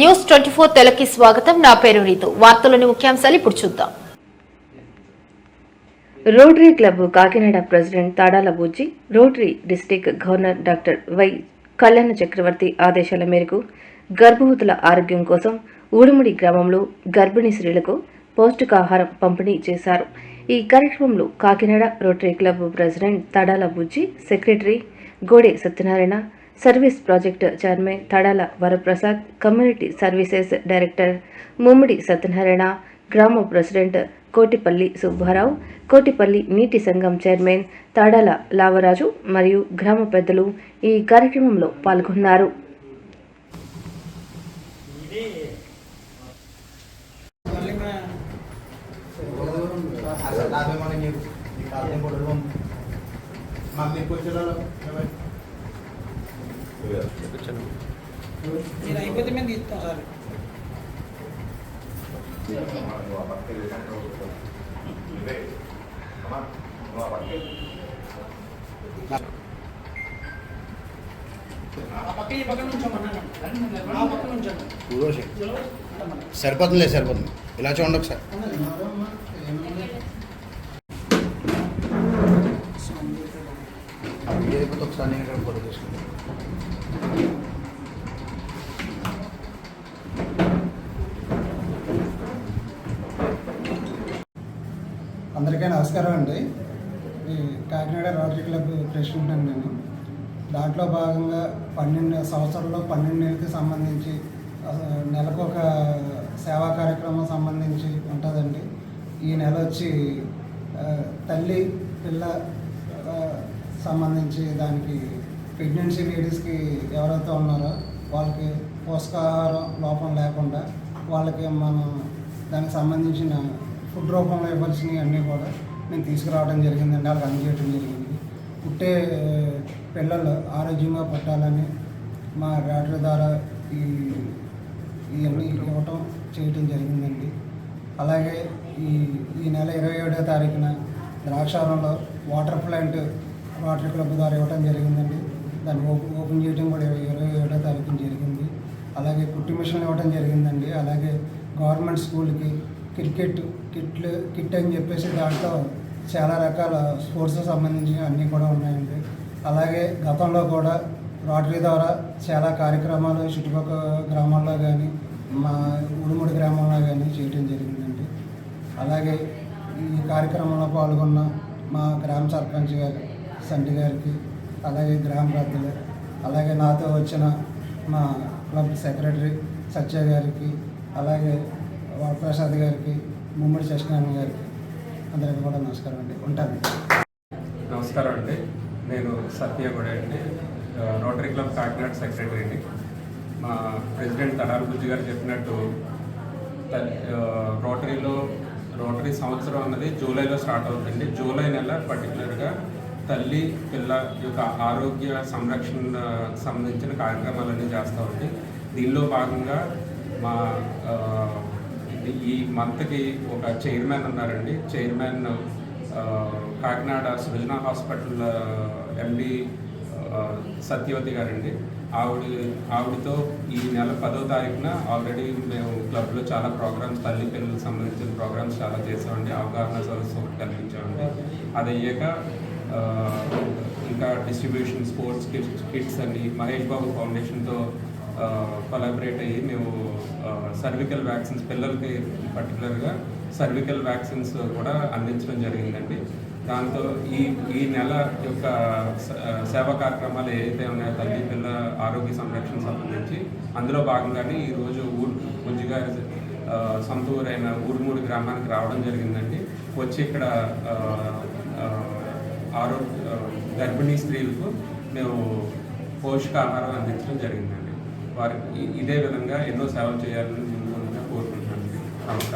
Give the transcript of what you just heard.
News twenty four తెలకి స్వాగతం. నా పేరు రీతు. వార్తలోని ముఖ్యాంశాలు ఇప్పుడు చూద్దాం. Rotary club Kakinada president Tadala Bujji rotary district governor doctor Y Kalyana Chakravarthi ఆదేశాల మేరకు గర్భవతుల ఆరోగ్యం కోసం ఊడుముడి గ్రామంలో గర్భిణీ స్త్రీలకు పౌష్టికాహారం పంపిణీ చేశారు. ఈ కార్యక్రమంలో Kakinada rotary club president Tadala Bujji secretary Gode Satyanarayana service project chairman Tadala Varaprasad community services director Mummidi Satyanarayana గ్రామ ప్రెసిడెంట్ కోటిపల్లి సుబ్బారావు కోటిపల్లి నీటి సంఘం చైర్మన్ తాడాల లావరాజు మరియు గ్రామ పెద్దలు ఈ కార్యక్రమంలో పాల్గొన్నారు. Sabi మీరు అయిపోతే మేము తీస్తాం సార్ ఆ పక్క ఈ పక్క నుంచోమన్నాను ఆ పక్క నుంచోండి సరిపోతుందిలే సరిపోతుంది ఇలా చూడండి ఒకసారి లేకపోతే ఒకసారి నేను ఇక్కడ ఫోటో తీసుకుంటాను. అందరికీ నమస్కారం అండి. ఈ కాకినాడ రోటరీ క్లబ్ ప్రెసిడెంట్ అండి నేను. దాంట్లో భాగంగా పన్నెండు సంవత్సరంలో పన్నెండుకి సంబంధించి నెలకు ఒక సేవా కార్యక్రమం సంబంధించి ఉంటుందండి. ఈ నెల వచ్చి తల్లి పిల్ల సంబంధించి దానికి ప్రెగ్నెన్సీ లేడీస్కి ఎవరైతే ఉన్నారో వాళ్ళకి పోషకాహారం లోపం లేకుండా వాళ్ళకి మనం దానికి సంబంధించిన ఫుడ్ రూపంలో ఇవ్వాల్సినవి అన్నీ కూడా మేము తీసుకురావడం జరిగిందండి. వాళ్ళకి అందజేయడం జరిగింది. పుట్టే పిల్లలు ఆరోగ్యంగా పుట్టాలని మా డాక్టర్ ద్వారా ఈ ఇవన్నీ ఇవ్వటం చేయటం జరిగిందండి. అలాగే ఈ ఈ నెల ఇరవై ఏడో తారీఖున ద్రాక్షారంలో వాటర్ ప్లాంట్ రోటరీ క్లబ్ ద్వారా ఇవ్వడం జరిగిందండి. దాన్ని ఓపెన్ ఓపెన్ చేయడం కూడా ఇరవై ఇరవై ఏడో తారీఖున జరిగింది. అలాగే కుట్టి మిషన్లు ఇవ్వడం జరిగిందండి. అలాగే గవర్నమెంట్ స్కూల్కి క్రికెట్ కిట్లు కిట్ అని చెప్పేసి దాంట్లో చాలా రకాల స్పోర్ట్స్ సంబంధించిన అన్నీ కూడా ఉన్నాయండి. అలాగే గతంలో కూడా రోటరీ ద్వారా చాలా కార్యక్రమాలు చుట్టుపక్కల గ్రామాల్లో కానీ మా ఉడుముడి గ్రామంలో కానీ చేయడం జరిగిందండి. అలాగే ఈ కార్యక్రమంలో పాల్గొన్న మా గ్రామ సర్పంచ్ గారు సంటి గారికి అలాగే గ్రామ పెద్దలు అలాగే నాతో వచ్చిన మా క్లబ్ సెక్రటరీ సత్య గారికి అలాగే వరప్రసాద్ గారికి ముమ్మడి సత్యనారాయణ గారికి అందరికీ కూడా నమస్కారం అండి. ఉంటాను. నమస్కారం అండి. నేను సత్య కూడా అండి. రోటరీ క్లబ్ కాకినాడ సెక్రటరీని మా ప్రెసిడెంట్ తడాల బుజ్జి గారు చెప్పినట్టు త- రోటరీలో రోటరీ సంవత్సరం అన్నది జూలైలో స్టార్ట్ అవుతుంది జూలై నెల పర్టికులర్గా తల్లి పిల్ల యొక్క ఆరోగ్య సంరక్షణ సంబంధించిన కార్యక్రమాలన్నీ చేస్తూ ఉంది దీనిలో భాగంగా మా ఈ మంత్కి ఒక చైర్మన్ ఉన్నారండి. Chairman Kakinada Srujana hospital MD Satyavathi గారండి. ఆవిడ ఆవిడతో ఈ నెల పదో తారీఖున ఆల్రెడీ మేము క్లబ్లో చాలా ప్రోగ్రామ్స్ తల్లి పిల్లలకు సంబంధించిన ప్రోగ్రామ్స్ చాలా చేసామండి అవగాహన సదస్సు ఒకటి కల్పించామండి. అది అయ్యాక ఇంకా డిస్ట్రిబ్యూషన్ స్పోర్ట్స్ కిట్స్ కిట్స్ అని మహేష్ బాబు ఫౌండేషన్తో కొలాబరేట్ అయ్యి మేము సర్వికల్ వ్యాక్సిన్స్ పిల్లలకి పర్టికులర్గా సర్వికల్ వ్యాక్సిన్స్ కూడా అందించడం జరిగిందండి. దాంతో ఈ ఈ నెల యొక్క సేవా కార్యక్రమాలు ఏదైతే ఉన్నాయో తల్లి పిల్ల ఆరోగ్య సంరక్షణ సంబంధించి అందులో భాగంగానే ఈరోజు ఊరు బుజ్జిగారి సొంత ఊరైన ఊరుమూడి గ్రామానికి రావడం జరిగిందండి. వచ్చి ఇక్కడ ఆరోగ్య గర్భిణీ స్త్రీలకు మేము పోషకాహారం అందించడం జరిగిందండి. వారికి ఇదే విధంగా ఎన్నో సేవలు చేయాలని నేను కోరుకుంటున్నాను నమస్కారం.